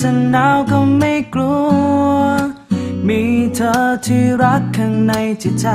จะหนาวก็ไม่กลัว มีเธอที่รักข้างในจิตใจ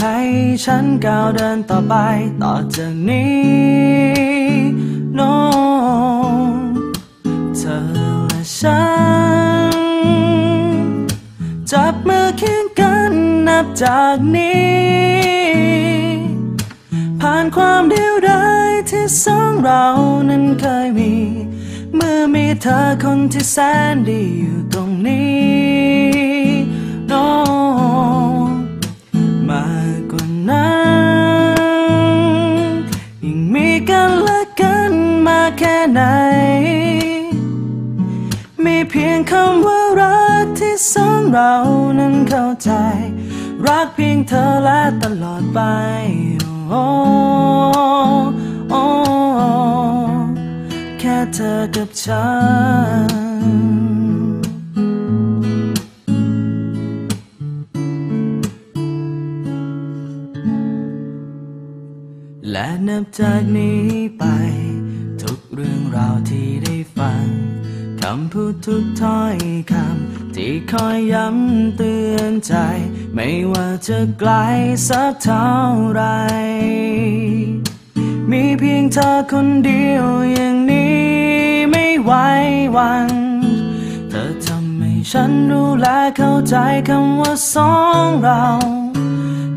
ให้ฉันก้าวเดินต่อไป ต่อจากนี้ no เธอและฉัน จับมือเคียงกันนับจากนี้ ผ่านความเดียวดายที่สองเรานั้นเคยมี เมื่อมีเธอคนที่แสนดีอยู่ตรงนี้ no มากกว่านั้นยิ่งมีกันและกันมาแค่ไหน มีเพียงคำว่ารักที่สองเรานั้นเข้าใจ รักเพียงเธอและตลอดไปโเธอกับฉันและนับจากนี้ไป ทุกเรื่องราวที่ได้ฟังคำพูดทุกถ้อยคำที่คอยย้ำเตือนใจ ไม่ว่าจะไกลสักเท่าไร มีเพียงเธอคนเดียว วันเธอทำให้ฉันรู้และเข้าใจคำว่าสองเรา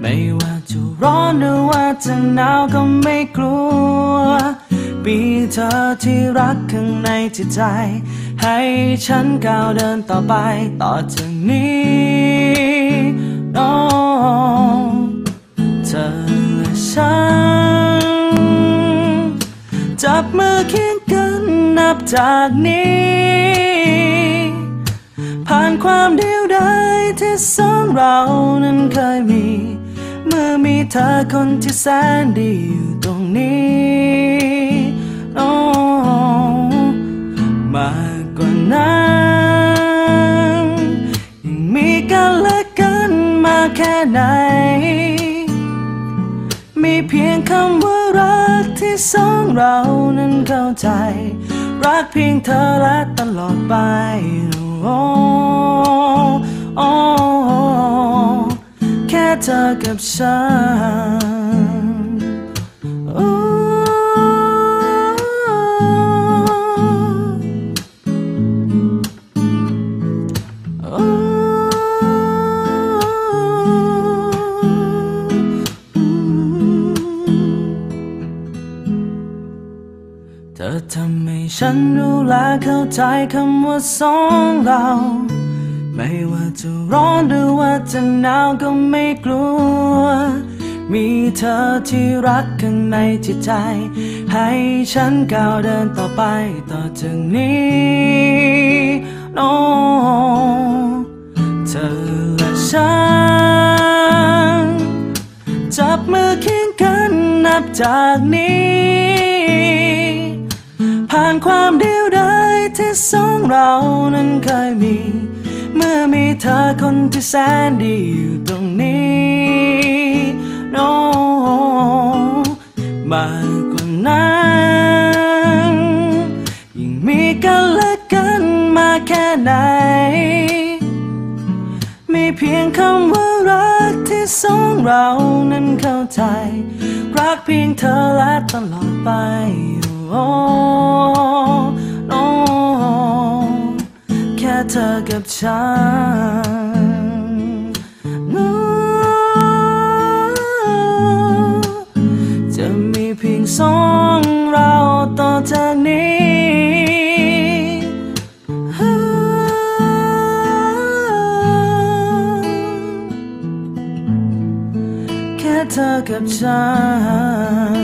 ไม่ว่าจะร้อนหรือว่าจะหนาวก็ไม่กลัวมีเธอที่รักข้างในจิตใจ ให้ฉันก้าวเดินต่อไปต่อจากนี้น้องเธอและฉัน จับมือเคียงกัน นับจากนี้ ผ่านความเดียวดายที่สองเรานั้นเคยมี เมื่อมีเธอคนที่แสนดีอยู่ตรงนี้โอ้มากกว่านั้นยังมีกันและกันมาแค่ไหน มีเพียงคำว่ารักที่สองเรานั้นเข้าใจ รักเพียงเธอและตลอดไป โอ้โอ้แค่เธอกับฉัน ธอทำให้ฉันรู้และเข้าใจคำว่าสองเรา ไม่ว่าจะร้อนหรือว่าจะหนาวก็ไม่กลัว มีเธอที่รักข้างในจิตใจ ให้ฉันก้าวเดินต่อไปต่อจากนี้โน้เธอและฉัน จับมือเคียงกันนับจากนี้ ความเดียวดายที่สองเรานั้นเคยมี เมื่อมีเธอคนที่แสนดีอยู่ตรงนี้โน้มากกว่านั้นยิ่งมีกันและกันมาแค่ไหน มีเพียงคำว่ารักที่สองเรานั้นเข้าใจ รักเพียงเธอและตลอดไปโเธอกับฉันจะมีเพียงสองเราต่อจากนี้แค่เธอกับฉัน